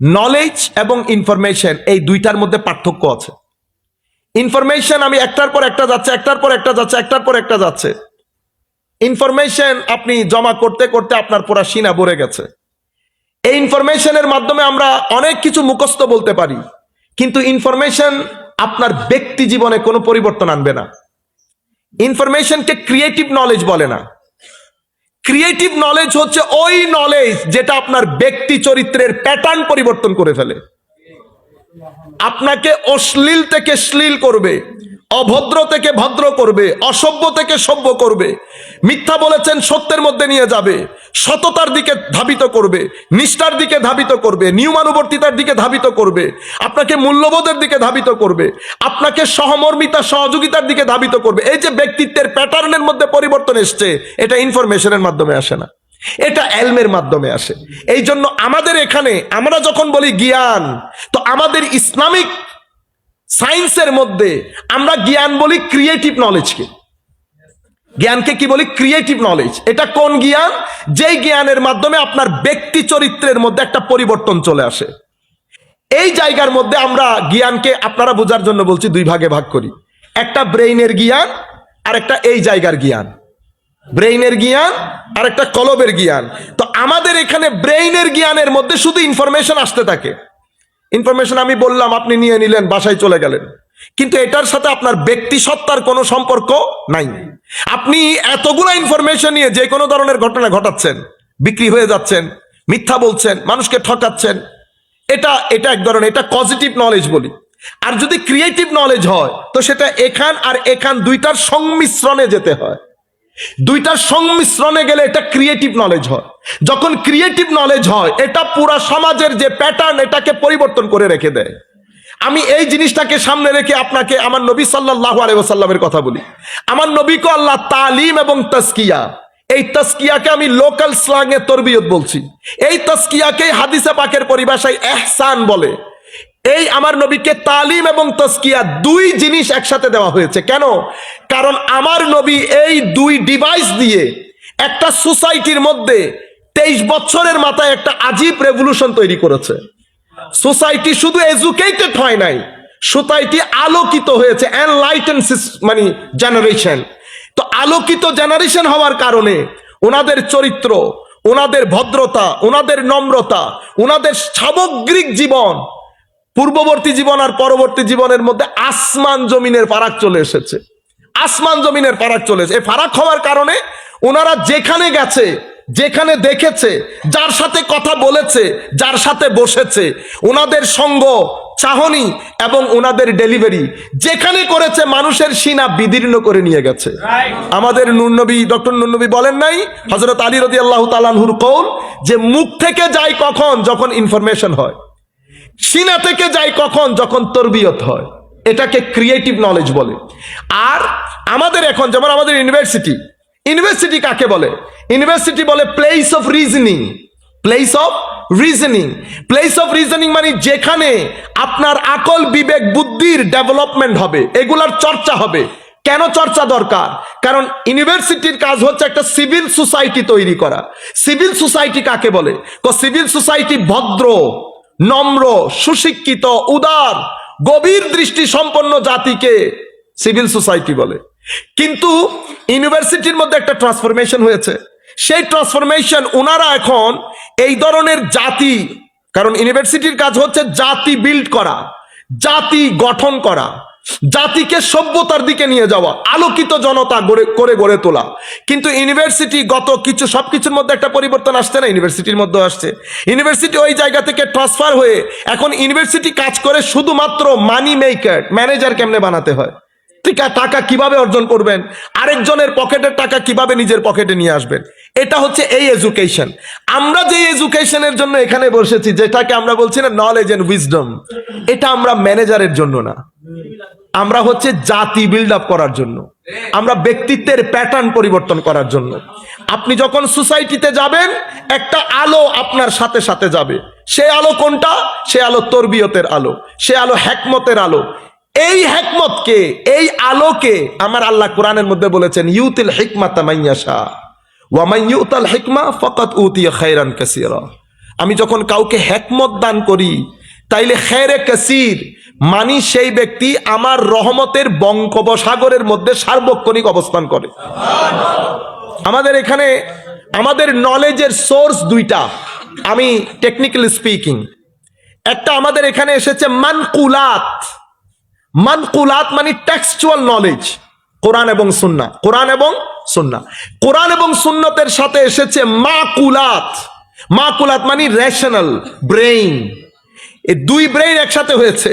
Knowledge এবং information এই দুইটার মধ্যে পার্থক্য আছে। ইনফরমেশন আমি একটার পর একটা যাচ্ছে, একটার পর একটা যাচ্ছে, একটার পর একটা যাচ্ছে। ইনফরমেশন আপনি জমা করতে করতে আপনার পুরা সিনা ভরে গেছে। এই ইনফরমেশনের মাধ্যমে আমরা অনেক কিছু মুখস্থ বলতে পারি, কিন্তু ইনফরমেশন আপনার ব্যক্তি জীবনে কোনো পরিবর্তন আনবে না। ইনফরমেশনকে ক্রিয়েটিভ নলেজ বলে না। ক্রিয়েটিভ নলেজ হচ্ছে ওই নলেজ যেটা আপনার ব্যক্তি চরিত্রের প্যাটার্ন পরিবর্তন করে ফেলে। আপনাকে অশ্লীল থেকে শ্লীল করবে। অভদ্র থেকে ভদ্র করবে, অসভ্য থেকে সভ্য করবে, মিথ্যা বলেছেন সত্যের মধ্যে নিয়ে যাবে, সততার দিকে ধাবিত করবে, নিষ্ঠার দিকে ধাবিত করবে, নিয়মানুবর্তিতার দিকে ধাবিত করবে, আপনাকে মূল্যবোধের দিকে ধাবিত করবে, আপনাকে সহমর্মিতা, সহযোগিতার দিকে ধাবিত করবে। এই যে ব্যক্তিত্বের প্যাটার্নের মধ্যে পরিবর্তন এসছে, এটা ইনফরমেশনের মাধ্যমে আসে না। এটা এলমের মাধ্যমে আসে। এই জন্য আমাদের এখানে, আমরা যখন বলি জ্ঞান, তো আমাদের ইসলামিক সায়েন্সের মধ্যে আমরা জ্ঞান বলি ক্রিয়েটিভ নলেজকে জ্ঞানকে কি বলি? ক্রিয়েটিভ নলেজ এটা কোন জ্ঞান? যেই জ্ঞানের মাধ্যমে আপনার ব্যক্তি চরিত্রের মধ্যে একটা পরিবর্তন চলে আসে। এই জায়গার মধ্যে আমরা জ্ঞানকে আপনারা বোঝার জন্য বলছি দুই ভাগে ভাগ করি। একটা ব্রেইনের জ্ঞান আর একটা এই জায়গার জ্ঞান। ব্রেইনের জ্ঞান আর একটা কলবের জ্ঞান। তো আমাদের এখানে ব্রেইনের জ্ঞানের মধ্যে শুধু ইনফরমেশন আসতে থাকে। ইনফরমেশন আমি বললাম, আপনি নিয়ে নিলেন, বাসায় চলে গেলেন। কিন্তু এটার সাথে আপনার ব্যক্তি সত্তার কোনো সম্পর্ক নাই। আপনি এতগুলো ইনফরমেশন নিয়ে যে কোনো ধরনের ঘটনা ঘটাচ্ছেন, বিক্রি হয়ে যাচ্ছেন, মিথ্যা বলছেন, মানুষকে ঠকাচ্ছেন, এটা এটা এক ধরনের, এটা পজিটিভ নলেজ বলি। আর যদি ক্রিয়েটিভ নলেজ হয়, তো সেটা এখান আর এখান দুইটার সংমিশ্রণে যেতে হয়। দুইটার সংমিশ্রণে গেলে এটা ক্রিয়েটিভ নলেজ হয়। যখন ক্রিয়েটিভ নলেজ হয়, এটা পুরা সমাজের যে প্যাটার্ন এটাকে পরিবর্তন করে রেখে দেয়। আমি এই জিনিসটাকে সামনে রেখে আপনাকে আমার নবী সাল্লাহ আলাইসাল্লামের কথা বলি। আমার নবীকে আল্লাহ তালিম এবং তস্কিয়া এই তস্কিয়াকে আমি লোকাল স্লাং এ তরবিয়ত বলছি। এই তস্কিয়াকে হাদিসে পাকের পরিভাষায় এহসান বলে। এই আমার নবীকে তালিম এবং তস্কিয়া দুই জিনিস একসাথে দেওয়া হয়েছে। কেন? কারণ আমার নবী এই দুই ডিভাইস দিয়ে একটা সোসাইটির মধ্যে তেইশ বছরের মাথায় একটা আজীব রেভলিউশন তৈরি করেছে। সোসাইটি শুধু এজুকেটেড হয় নাই সোসাইটি আলোকিত হয়েছে এনলাইটেন মানে জেনারেশন তো আলোকিত জেনারেশন হওয়ার কারণে ওনাদের চরিত্র, ওনাদের ভদ্রতা, ওনাদের নম্রতা, ওনাদের সামগ্রিক জীবন, পূর্ববর্তী জীবন আর পরবর্তী জীবনের মধ্যে আসমান জমিনের ফারাক চলে এসেছে। আসমান জমিনের ফারাক চলে এসেছে। এই ফারাক হওয়ার কারণে ওনারা যেখানে গেছে যেখানে দেখেছে, যার সাথে কথা বলেছে, যার সাথে বসেছে, ওনাদের সঙ্গ, চাহনি এবং ওনাদের ডেলিভারি, যেখানে করেছে, মানুষের সিনা বিদীর্ণ করে নিয়ে গেছে। আমাদের নুরনবী, ডক্টর নুরনবী বলেন নাই হজরত আলী রদি আল্লাহ তালানহুর কৌল, যে মুখ থেকে যায় কখন? যখন ইনফরমেশন হয়। সিনা থেকে যায় কখন? যখন তরবিয়ত হয়। এটাকে ক্রিয়েটিভ নলেজ বলে। আর আমাদের এখন, যেমন আমাদের ইউনিভার্সিটি ইউনিভার্সিটি কাকে বলে? ইউনিভার্সিটি বলে place of reasoning place of reasoning place of reasoning মানে যেখানে আপনার আকল বিবেক বুদ্ধির ডেভেলপমেন্ট হবে, এগুলার চর্চা হবে। কেন চর্চা দরকার? কারণ ইউনিভার্সিটির কাজ হচ্ছে একটা সিভিল সোসাইটি তৈরি করা। সিভিল সোসাইটি কাকে বলে? সিভিল সোসাইটি ভদ্র, নম্র, সুশিক্ষিত, উদার, গভীর দৃষ্টি সম্পন্ন জাতিকে সিভিল সোসাইটি বলে। কিন্তু ইউনিভার্সিটির মধ্যে একটা ট্রান্সফরমেশন হয়েছে। সেই ট্রান্সফরমেশন ওনারা এখন এই ধরনের জাতি, কারণ ইউনিভার্সিটির কাজ হচ্ছে জাতি বিল্ড করা, জাতি গঠন করা, জাতিকে সভ্যতার দিকে নিয়ে যাওয়া, আলোকিত জনতা গড়ে, করে গড়ে তোলা। কিন্তু ইউনিভার্সিটি গত কিছু সব কিছুর মধ্যে একটা পরিবর্তন আসছে না? ইউনিভার্সিটির মধ্যে আসছে। ইউনিভার্সিটি ওই জায়গা থেকে ট্রান্সফার হয়ে এখন ইউনিভার্সিটি কাজ করে শুধুমাত্র মানি মেকার ম্যানেজার কেমনে বানাতে হয়? ঠিক টাকা কীভাবে অর্জন করবেন? আরেকজনের পকেটের টাকা কীভাবে নিজের পকেটে নিয়ে আসবেন? এটা হচ্ছে এই এডুকেশন আমরা যে এডুকেশনের জন্য এখানে বসেছি, যেটাকে আমরা বলছি না নলেজ এন্ড উইজডম এটা আমরা ম্যানেজারের জন্য না। আমরা হচ্ছে জাতি বিল্ড আপ করার জন্য। আমরা ব্যক্তিত্বের প্যাটার্ন পরিবর্তন করার জন্য। আপনি যখন সোসাইটিতে যাবেন, একটা আলো আপনার সাথে সাথে যাবে। সে আলো কোনটা? সে আলো তরবিয়তের আলো। সে আলো হ্যাকমতের আলো। এই হেকমতকে, এই আলোকে আমার আল্লাহ কোরআনের মধ্যে বলেছেন, ইউতিল হিকমা তামাইয়াশা ইউতাল হিকমা ফকাত উতিয়া খাইরান কাসিরা। আমি যখন কাউকে হেকমত দান করি, তাইলে খেরে কাসির মানি সেই ব্যক্তি আমার রহমতের বঙ্কোপসাগরের মধ্যে সার্বক্ষণিক অবস্থান করে। আমাদের এখানে, আমাদের নলেজের সোর্স দুইটা। আমি টেকনিক্যালি স্পিকিং একটা আমাদের এখানে এসেছে মানকুলাত মানকুলাত মানে টেক্সচুয়াল নলেজ কোরআন এবং সুন্না। কোরআন এবং সুন্না। কোরআন এবং সুন্নতের সাথে এসেছে মাকুলাত। মাকুলাত মানে রেশনাল ব্রেইন দুই ব্রেইন একসাথে হয়েছে।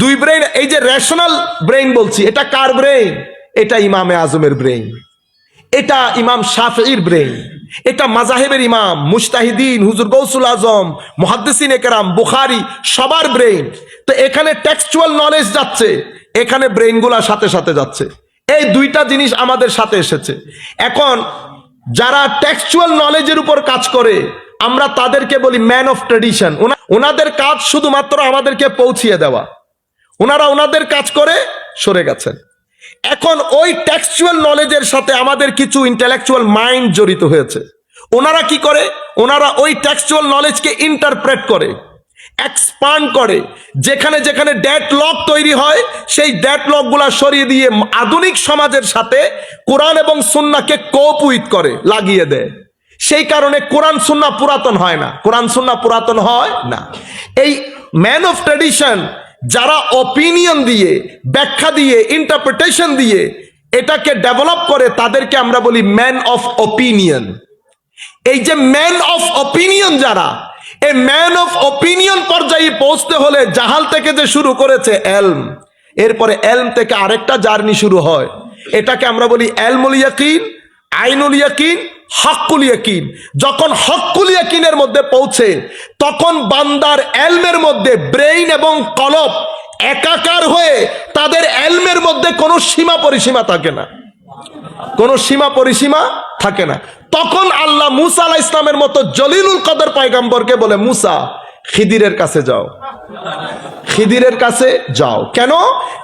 দুই ব্রেইন এই যে রেশনাল ব্রেইন বলছি, এটা কার ব্রেইন এটা ইমামে আজমের ব্রেইন এটা ইমাম শাফির ব্রেইন এটা মাজাহেবের ইমাম মুস্তাহিদিন হুজুর গৌসুল আজম, মুহাদ্দিসিন একরাম, বুখারি, সবার ব্রেইন তো এখানে টেক্সচুয়াল নলেজ যাচ্ছে, এখানে ব্রেইনগুলা সাথে সাথে যাচ্ছে। এই দুইটা জিনিস আমাদের সাথে এসেছে। এখন যারা টেক্সচুয়াল নলেজের উপর কাজ করে, আমরা তাদেরকে বলি ম্যান অফ ট্রেডিশন ওনাদের কাজ শুধুমাত্র আমাদেরকে পৌঁছিয়ে দেওয়া। ওনারা ওনাদের কাজ করে সরে গেছেন। এখন ওই টেক্সচুয়াল নলেজের সাথে আমাদের কিছু ইন্টেলেকচুয়াল মাইন্ড জড়িত হয়েছে। ওনারা কি করে? ওনারা ওই টেক্সচুয়াল নলেজকে ইন্টারপ্রেট করে এক্সপান্ড করে। যেখানে যেখানে ড্যাট লক তৈরি হয়, সেই ড্যাট লকগুলা সরিয়ে দিয়ে আধুনিক সমাজের সাথে কোরআন এবং সুন্নাকে কোপ উইথ করে, লাগিয়ে দেয়। সেই কারণে কোরআন সুন্না পুরাতন হয় না। কোরআন সুন্না পুরাতন হয় না। এই ম্যান অফ ট্রেডিশন যারা অপিনিয়ন দিয়ে, ব্যাখ্যা দিয়ে ইন্টারপ্রিটেশন দিয়ে এটাকে ডেভেলপ করে, তাদেরকে আমরা বলি ম্যান অফ অপিনিয়ন এই যে ম্যান অফ অপিনিয়ন যারা, এই ম্যান অফ অপিনিয়ন পর্যায়ে পৌঁছতে হলে জাহাল থেকে যে শুরু করেছে এলম, এরপরে এলম থেকে আরেকটা জার্নি শুরু হয়। এটাকে আমরা বলি এলমুল ইয়াকিন, আইনুল ইয়াকিন হকুল ইয়াকিন। যখন হকুল ইয়াকিনের মধ্যে পৌঁছে, তখন বান্দার এলমের মধ্যে ব্রেইন এবং কলব একাকার হয়ে তাদের এলমের মধ্যে কোনো সীমা পরিসীমা থাকে না। কোনো সীমা পরিসীমা থাকে না। তখন আল্লাহ মুসা আলাহ ইসলামের মতো জলিলুল কদর পায়গাম্বরকে বলে, মুসা, খিদিরের কাছে যাও। খিদিরের কাছে যাও। কেন?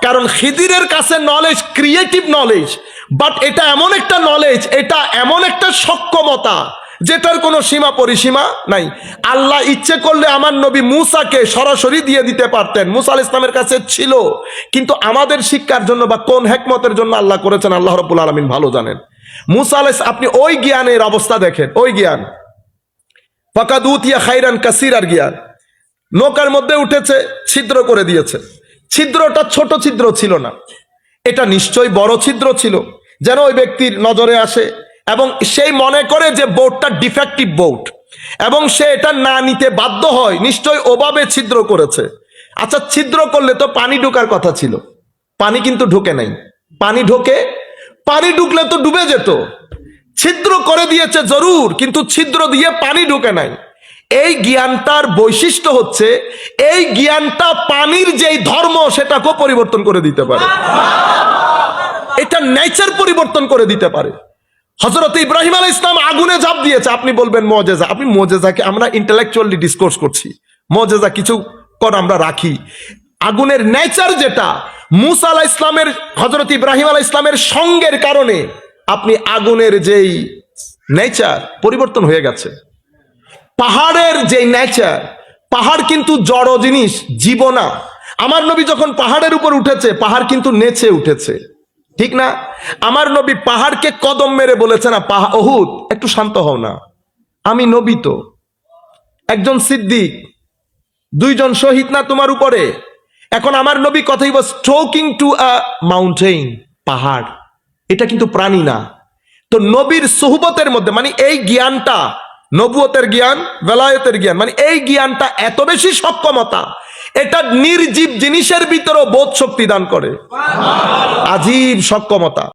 কারণ খিদিরের কাছে নলেজ ক্রিয়েটিভ নলেজ বাট এটা এমন একটা নলেজ এটা এমন একটা সক্ষমতা, যেটার কোনো সীমা পরিসীমা নাই। আল্লাহ ইচ্ছে করলে আমার নবী মুসাকে সরাসরি দিয়ে দিতে পারতেন। মুসা আল ইসলামের কাছে ছিল। কিন্তু আমাদের শিক্ষার জন্য বা কোন হেকমতের জন্য আল্লাহ করেছেন, আল্লাহ রবুল আলমিন ভালো জানেন। মুসা আলাইস আপনি ওই জ্ঞানের অবস্থা দেখেন, ওই জ্ঞান। ফাকাদুতিয়া খাইরান কাসির আর জ্ঞান। নৌকার মধ্যে উঠেছে, ছিদ্র করে দিয়েছে। ছিদ্রটা ছোট ছিদ্র ছিল না। এটা নিশ্চয়ই বড় ছিদ্র ছিল। যেন ওই ব্যক্তির নজরে আসে এবং সেই মনে করে যে বোটটা ডিফেক্টিভ বোট এবং সে এটা না নিতে বাধ্য হয় নিশ্চয় ওভাবে ছিদ্র করেছে। আচ্ছা ছিদ্র করলে তো পানি ঢোকার কথা ছিল। পানি কিন্তু ঢোকে নাই। পানি ঢোকে, পানি ঢুকলে তো ডুবে যেত। ছিদ্র করে দিয়েছে জরুর, কিন্তু ছিদ্র দিয়ে পানি ঢুকে নাই। এই জ্ঞানটার বৈশিষ্ট্য হচ্ছে, এই জ্ঞানটা পানির যেই ধর্ম, সেটাকেও পরিবর্তন করে দিতে পারে। এটা নেচার পরিবর্তন করে দিতে পারে। হজরত ইব্রাহিম আল ইসলাম আগুনে ঝাঁপ দিয়েছে। আপনি বলবেন, মজেজা। আপনি মজেজাকে আমরা ইন্টেলেকচুয়ালি ডিসকোর্স করছি। মজেজা, কিছু কর, আমরা রাখি। আগুনের নেচার যেটা, মুসা আলাহ ইসলামের হজরত ইব্রাহিম আলাহ ইসলামের সঙ্গের কারণে আপনি আগুনের যেই নেচার পরিবর্তন হয়ে গেছে। পাহাড়ের যে নেচার, পাহাড় কিন্তু জড় জিনিস, জীবনা। আমার নবী যখন পাহাড়ের উপর উঠেছে, পাহাড় কিন্তু নেচে উঠেছে। ঠিক না? আমার নবী পাহাড়কে কদম মেরে বলেছে না পাহা অহুদ একটু শান্ত হও না। আমি নবী তো। একজন সিদ্দিক, দুইজন শহীদ না তোমার উপরে? এখন আমার নবী কথাই বস স্ট্রোকিং টু আ মাউন্টেইন, পাহাড়। এটা কিন্তু প্রাণী না। তো নবীর সুহবতের মধ্যে মানে এই জ্ঞানটা, নবুয়তের জ্ঞান, বেলায়তের জ্ঞান মানে এই জ্ঞানটা এত বেশি সক্ষমতা এটা নির্জীব জিনিসের ভিতরেও বোধ শক্তি দান করে। আজীব সক্ষমতা।